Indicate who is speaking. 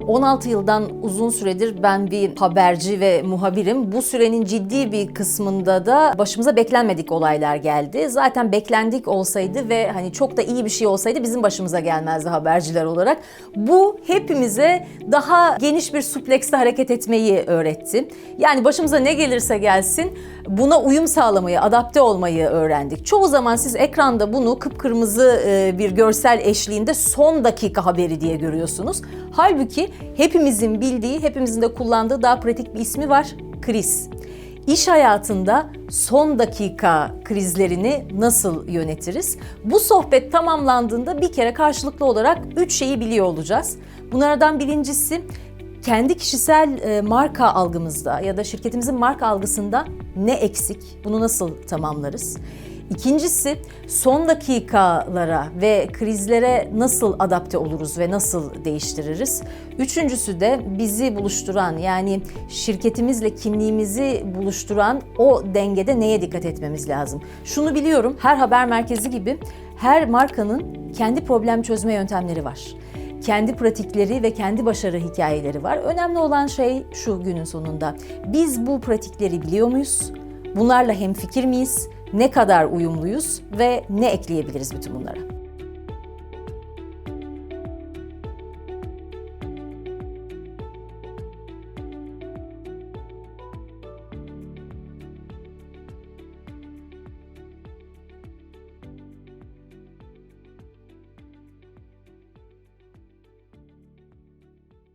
Speaker 1: 16 yıldan uzun süredir ben bir haberci ve muhabirim. Bu sürenin ciddi bir kısmında da başımıza beklenmedik olaylar geldi. Zaten beklendik olsaydı ve hani çok da iyi bir şey olsaydı bizim başımıza gelmezdi haberciler olarak. Bu hepimize daha geniş bir suplekste hareket etmeyi öğretti. Yani başımıza ne gelirse gelsin buna uyum sağlamayı, adapte olmayı öğrendik. Çoğu zaman siz ekranda bunu kıpkırmızı e, bir görsel eşliğinde son dakika haberi diye görüyorsunuz. Halbuki hepimizin bildiği, hepimizin de kullandığı daha pratik bir ismi var. Kriz. İş hayatında son dakika krizlerini nasıl yönetiriz? Bu sohbet tamamlandığında bir kere karşılıklı olarak üç şeyi biliyor olacağız. Bunlardan birincisi kendi kişisel e, marka algımızda ya da şirketimizin marka algısında ne eksik? Bunu nasıl tamamlarız? İkincisi son dakikalara ve krizlere nasıl adapte oluruz ve nasıl değiştiririz? Üçüncüsü de bizi buluşturan yani şirketimizle kimliğimizi buluşturan o dengede neye dikkat etmemiz lazım? Şunu biliyorum her haber merkezi gibi her markanın kendi problem çözme yöntemleri var kendi pratikleri ve kendi başarı hikayeleri var. Önemli olan şey şu günün sonunda. Biz bu pratikleri biliyor muyuz? Bunlarla hemfikir miyiz? Ne kadar uyumluyuz ve ne ekleyebiliriz bütün bunlara?